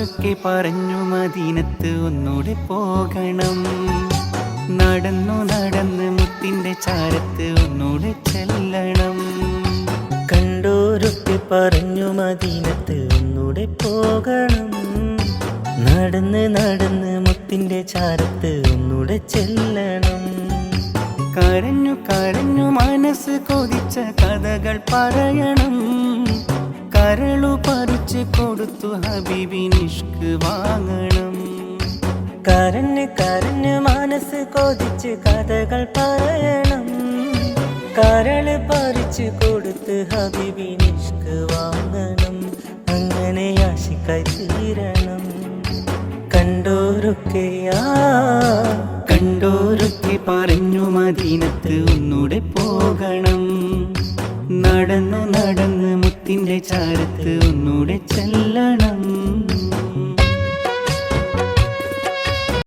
കണ്ടോരൊക്കെ പറഞ്ഞു മദീനത്ത് ഒന്നുകൂടെ പോകണം? നടന്നു നടന്ന് മുത്തിന്റെ ചാരത്ത് ഒന്നുകൂടെ ചെല്ലണം. കണ്ടോരൊക്കെ പറഞ്ഞു മദീനത്ത് ഒന്നുകൂടെ പോകണം. നടന്ന് നടന്ന് മുത്തിന്റെ ചാരത്ത് ഒന്നുകൂടെ ചെല്ലണം. കരഞ്ഞു കരഞ്ഞു മനസ്സ് കൊതിച്ച കഥകൾ പറയണം. കൊടുത്തു ഹബീബിനിഷ്ക് വാങ്ങണം. കരഞ്ഞ് കരഞ്ഞ് മനസ്സ് കൊതിച്ച് കഥകൾ പറയണം. കരൾ പറിച്ച് കൊടുത്ത് ഹബിബിനിഷ്ക് വാങ്ങണം. അങ്ങനെ ആശിക്കായി തീരണം കണ്ടോരൊക്കെയാ കണ്ടോരൊക്കെ പറഞ്ഞു മദീനത്ത് ഒന്നൂടെ പോകണം നടന്നു നടന്ന് മുത്തിന്റെ ചാരത്ത് ഒന്നൂടെ ചെല്ലണം.